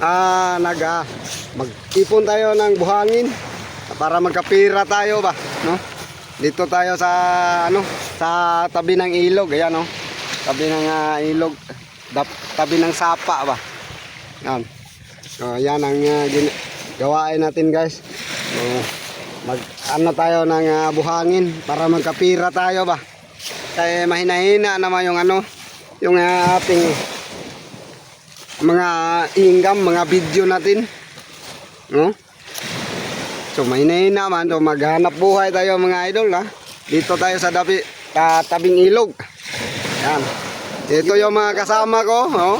ah, nag ah, mag-ipon tayo ng buhangin para magkapira tayo ba, no? Dito tayo sa ano, sa tabi ng ilog, ayan no. Tabi ng ah, ilog, dap- tabi ng sapa ba. Yan. So, yan ang gin- gawain natin, guys. So, mag ano tayo ng ah, buhangin para magkapira tayo ba. Kaya mahina-hina naman yung ano, yung ah, ating mga ingam, mga video natin. No? So mahina-hina man, so maghanap buhay tayo mga idol ha. Dito tayo sa dabi, ta, tabing ilog. Yan. Ito yung mga kasama ko, oh.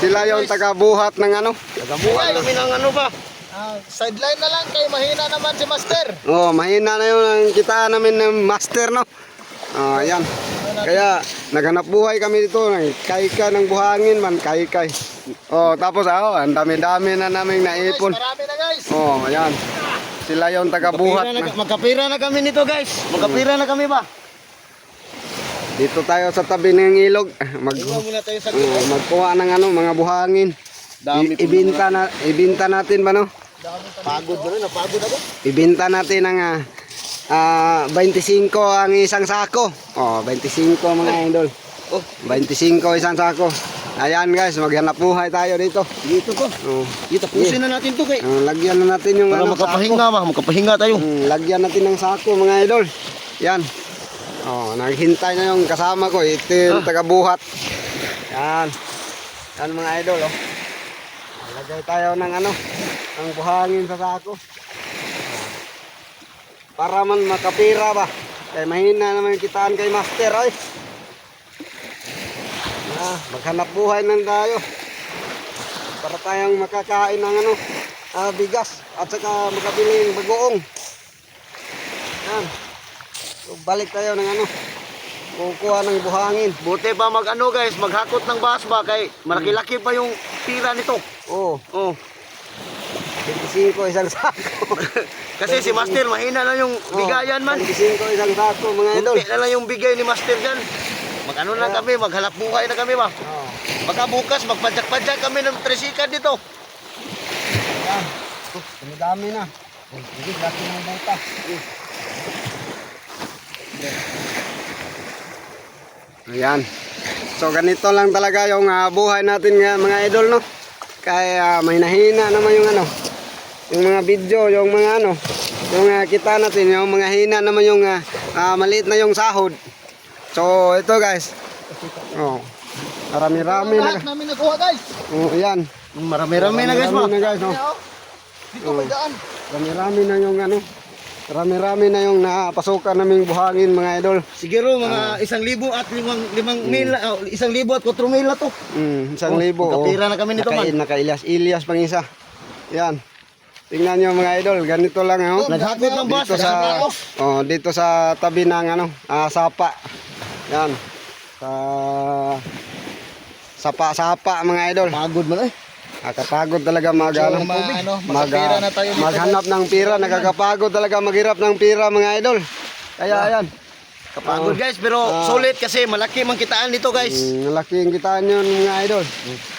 Sila yung taga-buhat ng ano. Buhay kami ng ano ba? Ah, sideline na lang kay mahina naman si Master. Oh, mahina na yung ang kita namin ng master, no? Oh, yan. Kaya naghanap buhay kami dito, kay-kay ng buhangin man, kay-kay. Oh, tapos ako, ang dami-dami na naming naipon. Guys, marami na guys. Oh, ayan. Sila yung taga-buhat. Magkapira na, na. magkapira na kami nito guys. Magkapira na kami ba? Dito tayo sa tabi ng ilog. Mag muna tayo sa oh, magkuha ng ano, mga buhangin. Dami I- ibinta na ibinta natin ba no? Pagod na rin, napagod ako. Ibinta natin ng ah, ah, 25 ang isang sako. Oh, 25 mga idol. Oh, 25 isang sako. Ayan guys, maghanap buhay tayo dito. dito to. Oh, Dito, pusin na natin to kay. oh, lagyan na natin yung Para ano, makapahinga ba? Makapahinga tayo. Mm, lagyan natin ng sako mga idol. Yan. Oh, naghintay na yung kasama ko. Ito yung taga-buhat. Yan. Yan mga idol, oh. Lagay tayo ng ano, ng buhangin sa sako. Para man makapira ba. Kaya mahina naman kitaan kay Master, ay. Ah, maghanap buhay nang tayo. Para tayong makakain ng ano, ah, bigas at saka makabili ng bagoong. Yan. So, balik tayo ng ano, kukuha ng buhangin. Buti pa mag ano guys, maghakot ng bus ba kay malaki-laki pa yung tira nito. Oh, Oh. 25 isang sako. Kasi si Master mahina na yung bigayan man. 25 isang sako mga idol. Kunti na lang yung bigay ni Master dyan. Mag ano na kami, maghalap buhay na kami ba? Oh, Baka bukas magpadyak-padyak kami ng tresikan dito. yan. Oh, dami na. Oh, Sige, laki ng butas. Ayan. So ganito lang talaga yung ah, buhay natin nga mga idol no. Kaya may nahina naman yung ano. Yung mga video, yung mga ano, yung ah, kita natin, yung mga hina naman yung ah, ah, maliit na yung sahod. So ito guys. Oh. Marami-rami na. Lahat namin nakuha guys. Oh, ayan. Marami-rami na guys na guys, no. Kaya, oh, Dito may daan. Rami-rami na yung ano. Rami-rami na yung napasukan naming buhangin mga idol. Siguro mga isang libo at limang, limang mil, ah, isang libo at kutro mil na to. Mm, isang Oh, libo. magkapira na kami nito, man. Naka-Ilyas pang isa. Yan. Tingnan nyo mga idol, ganito lang oh. Naghakot ng bus, Dito sa naghakot. oh, dito sa tabi ng ano, ah, sapa. Yan. Sa sapa-sapa mga idol. Pagod man eh. Nakakapagod talaga mag So, ma- ano, mag, magkapira na tayo maghanap ng pira, nakakapagod talaga maghirap ng pira mga idol. Kaya ayan. Kapagod guys, pero Ah. sulit kasi malaki mang kitaan dito guys. Mm, malaki ang kitaan yun mga idol.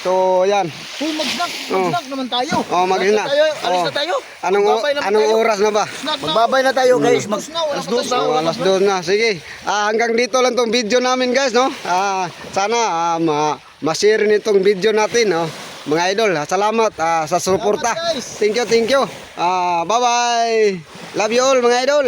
So ayan. Kung mag-snack, Oh. mag-snack naman tayo. Oh, maghina. Tayo, alis Oh. na tayo. Anong o- Magbabay naman anong tayo. oras na ba? Snack na. Magbabay na tayo guys. Mag, Alas na, wala alas pa dos na. tayo. Oh, alas dos na. Sige. Ah, hanggang dito lang tong video namin guys, no? Ah, sana ah, ma ma-share nitong video natin, no? Mga idol, ah, salamat ah, sa suporta. Salamat, guys. Thank you, thank you. Ah, bye-bye. Love you all mga idol.